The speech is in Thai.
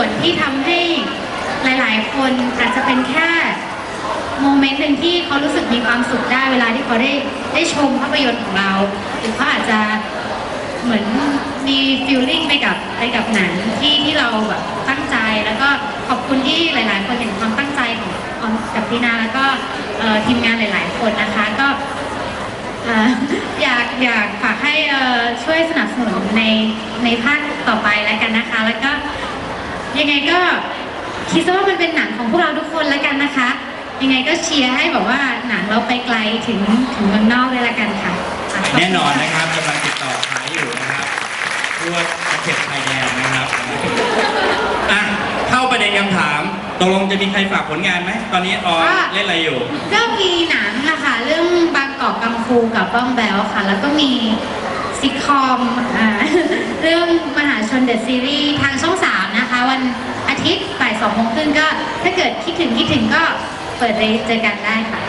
ส่วนที่ทำให้หลาย ๆ คนอาจจะเป็นแค่โมเมนต์หนึ่งที่เขารู้สึกมีความสุขได้เวลาที่เขาได้ได้ชมภาพยนตร์ของเรา หรือเขาอาจจะเหมือนมีฟิลลิ่งไปกับไปกับหนังที่ที่เราแบบตั้งใจ แล้วก็ขอบคุณที่หลาย ๆ คนเห็นความตั้งใจของออมกับทีนาแล้วก็ทีมงานหลาย ๆ คนนะคะก็ออยากอยากฝากให้ช่วยสนับสนุนในในภาคต่อไปแล้วกันนะคะ แล้วก็ ยังไงก็คิดซะว่ามันเป็นหนังของพวกเราทุกคนแล้วกันนะคะ ยังไงก็เชียร์ให้แบบว่าหนังเราไปไกลถึงถึงเมืองนอกเลยละกันค่ะะขบคุณแน่นอนนะครับกำลังติดต่อขายอยู่นะครับทั่วประเทศไทยแดนนะครับอะเข้าประเด็นคำถามตกลงจะมีใครฝากผลงานไหมตอนนี้ออเล่นอะไรอยู่ ก็มีหนังนะคะเรื่องบางกอกกังฟูกับบ้องแบลค่ะ แล้วก็มีซิทคอมอ่า เรื่องมหาชนเดอะซีรีส์ทางช่อง3นะคะ วันอาทิตย์บ่ายสองโมงครึ่งก็ ถ้าเกิดคิดถึงคิดถึงก็เปิดเลยเจอกันได้ค่ะ